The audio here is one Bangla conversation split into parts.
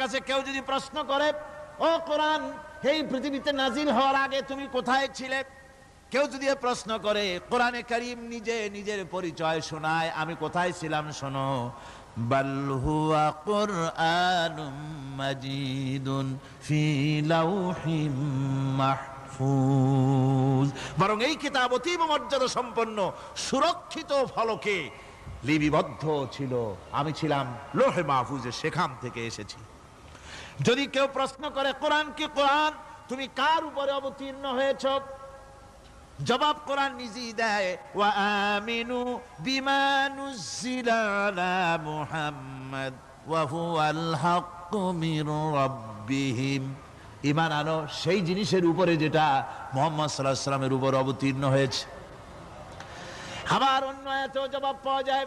কাছে কেউ যদি প্রশ্ন করে, ও কোরআন, এই পৃথিবীতে নাজিল হওয়ার আগে তুমি কোথায় ছিলে? কেউ যদি প্রশ্ন করে, কোরআনে করিম নিজে নিজের পরিচয় শোনায়, আমি কোথায় ছিলাম শোনো? বরং এই কিতাব অতীব মর্যাদা সম্পন্ন, সুরক্ষিত ফলকে লিপিবদ্ধ ছিল। আমি ছিলাম লোহে মাহফুজে, সেখান থেকে এসেছি। যদি কেউ প্রশ্ন করে, কোরআন কি কোরআন? তুমি কার উপরে অবতীর্ণ হয়েছ? জবাব কোরআন নিজেই দেয়, ওয়া আমিনু বিমা নুজিলা আলা মুহাম্মদ ঈমান আনো, সেই জিনিসের উপরে যেটা মোহাম্মদ সাল্লামের উপর অবতীর্ণ হয়েছে। আবার অন্য এতেও জবাব পাওয়া যায়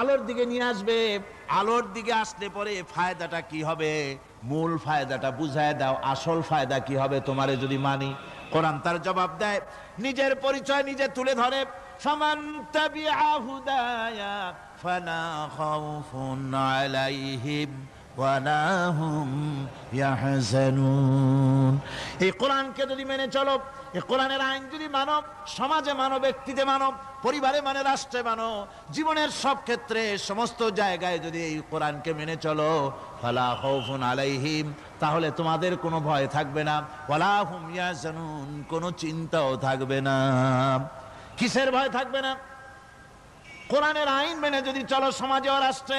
আলোর দিকে নিয়ে আসবে, আলোর দিকে আসলে পরে ফায়দাটা কি হবে? মূল ফায়দাটা বুঝায় দাও, আসল ফায়দা কি হবে তোমারে যদি মানি। কোরআন তার জবাব দেয়, নিজের পরিচয় নিজে তুলে ধরে, ফামান আহুদায়া হুদায়া ফালা খাউফুন আলাইহিম। ওয়ালা হুম ইয়াহজানুন। এই কোরআনকে যদি মেনে চলো, এই কোরআনের আইন যদি মানো, সমাজে মানো, ব্যক্তিতে মানো, পরিবারে মানে রাষ্ট্রে মানো, জীবনের সব ক্ষেত্রে, সমস্ত জায়গায় যদি এই কোরআনকে মেনে চলো, ফালা খাউফুন আলাইহিম, তাহলে তোমাদের কোনো ভয় থাকবে না। ওয়ালা হুম ইয়াহজানুন, কোনো চিন্তাও থাকবে না। কিসের ভয় থাকবে না? কোরআনের আইন মেনে যদি চলো, সমাজে ও রাষ্ট্রে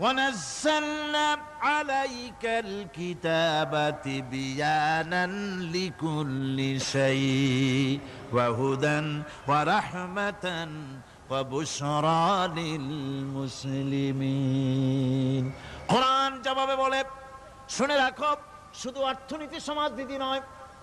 ونزلنا عليك الكتاب تبيانا لكل شيء وهدى ورحمة وبشرى للمسلمين কোরআন জবাবে বলে শুনে রাখো শুধু অর্থনীতি সমাজনীতি নয়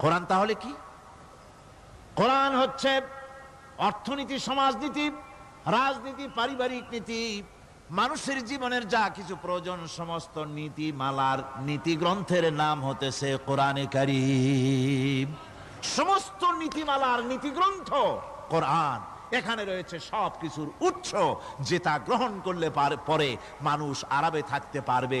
কোরআন তাহলে কি? কোরআন হচ্ছে অর্থনীতি, সমাজনীতি, রাজনীতি, পারিবারিক নীতি, মানুষের জীবনের যা কিছু প্রয়োজন, সমস্ত নীতি মালার নীতি গ্রন্থের নাম হতেছে কোরআনে কারিম। সমস্ত নীতিমালার নীতি গ্রন্থ কোরআন। এখানে রয়েছে সব কিছুর উৎস যেটা গ্রহণ করলে পরে মানুষ আরামে থাকতে পারবে।